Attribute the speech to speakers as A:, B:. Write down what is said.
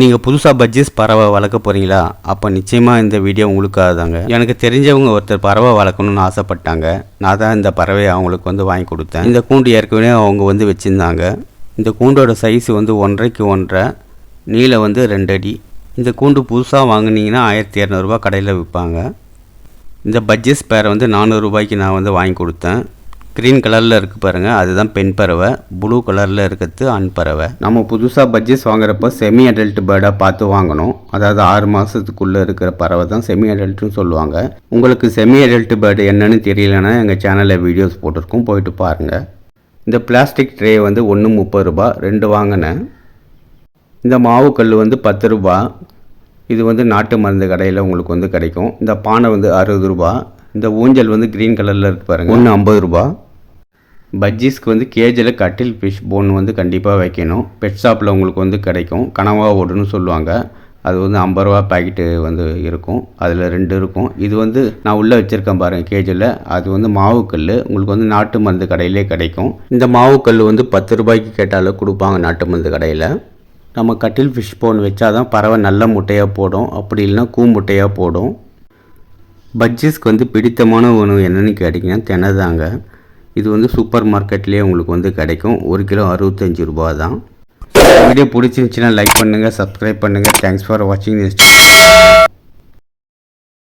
A: நீங்கள் புதுசாக பஜ்ஜீஸ் பறவை வளர்க்க போகிறீங்களா அப்போ நிச்சயமாக இந்த வீடியோ உங்களுக்காக தாங்க எனக்கு தெரிஞ்சவங்க ஒருத்தர் பறவை வளர்க்கணும்னு ஆசைப்பட்டாங்க. நான் தான் இந்த பறவையை அவங்களுக்கு வந்து வாங்கி கொடுத்தேன். இந்த கூண்டு ஏற்கனவே அவங்க வந்து வச்சுருந்தாங்க. இந்த கூண்டோட சைஸ் வந்து ஒன்றரைக்கு ஒன்றரை நீளம் வந்து ரெண்டு அடி. இந்த கூண்டு புதுசாக வாங்குனீங்கன்னா ஆயிரத்தி இரநூறுபா கடையில் விற்பாங்க. இந்த பட்ஜெஸ் பேரை வந்து நானூறுரூபாய்க்கு நான் வந்து வாங்கி கொடுத்தேன். க்ரீன் கலரில் இருக்கு பாருங்கள் அதுதான் பெண் பறவை. ப்ளூ கலரில் இருக்கிறது ஆண் பறவை. நம்ம புதுசாக பட்ஜெட்ஸ் வாங்குறப்போ செமி அடல்ட் பேர்டாக பார்த்து வாங்கணும். அதாவது ஆறு மாதத்துக்குள்ளே இருக்கிற பறவை தான் செமி அடல்ட்னு சொல்லுவாங்க. உங்களுக்கு செமி அடல்ட் பேர்டு என்னன்னு தெரியலன்னா எங்கள் சேனலில் வீடியோஸ் போட்டிருக்கோம். போயிட்டு பாருங்கள் இந்த பிளாஸ்டிக் ட்ரே வந்து ஒன்று முப்பது ரூபா ரெண்டு வாங்கினேன். இந்த மாவு கல் வந்து பத்து ரூபா. இது வந்து நாட்டு மருந்து கடையில் உங்களுக்கு வந்து கிடைக்கும். இந்த பானை வந்து அறுபது ரூபா. இந்த ஊஞ்சல் வந்து க்ரீன் கலரில் இருக்கு பாருங்கள் ஒன்று ஐம்பது ரூபா. பஜ்ஜீஸ்க்கு வந்து கேஜில் கட்டில் ஃபிஷ் போன் வந்து கண்டிப்பாக வைக்கணும். பெட் ஷாப்பில் உங்களுக்கு வந்து கிடைக்கும். கனவா ஓடுன்னு சொல்லுவாங்க. அது வந்து ஐம்பது ரூபா பாக்கெட்டு வந்து இருக்கும். அதில் ரெண்டு இருக்கும். இது வந்து நான் உள்ளே வச்சுருக்கேன் பாருங்கள் கேஜில். அது வந்து மாவுக்கல் உங்களுக்கு வந்து நாட்டு மருந்து கடையிலே கிடைக்கும். இந்த மாவுக்கல் வந்து பத்து ரூபாய்க்கு கேட்டாலும் கொடுப்பாங்க நாட்டு மருந்து கடையில். நம்ம கட்டில் ஃபிஷ் போன் வச்சாதான் பறவை நல்ல முட்டையாக போடும். அப்படி இல்லைன்னா கூ முட்டையாக போடும். பட்ஜஸ்க்கு வந்து பிடித்தமான உணவு என்னென்னு கேட்டிங்கன்னா தினைதாங்க இது வந்து சூப்பர் மார்க்கெட்லேயே உங்களுக்கு வந்து கிடைக்கும். ஒரு கிலோ அறுபத்தஞ்சு ரூபா தான். வீடியோ பிடிச்சிருந்துச்சின்னா லைக் பண்ணுங்கள் சப்ஸ்கிரைப் பண்ணுங்கள் தேங்க்ஸ் ஃபார் வாட்சிங் திஸ்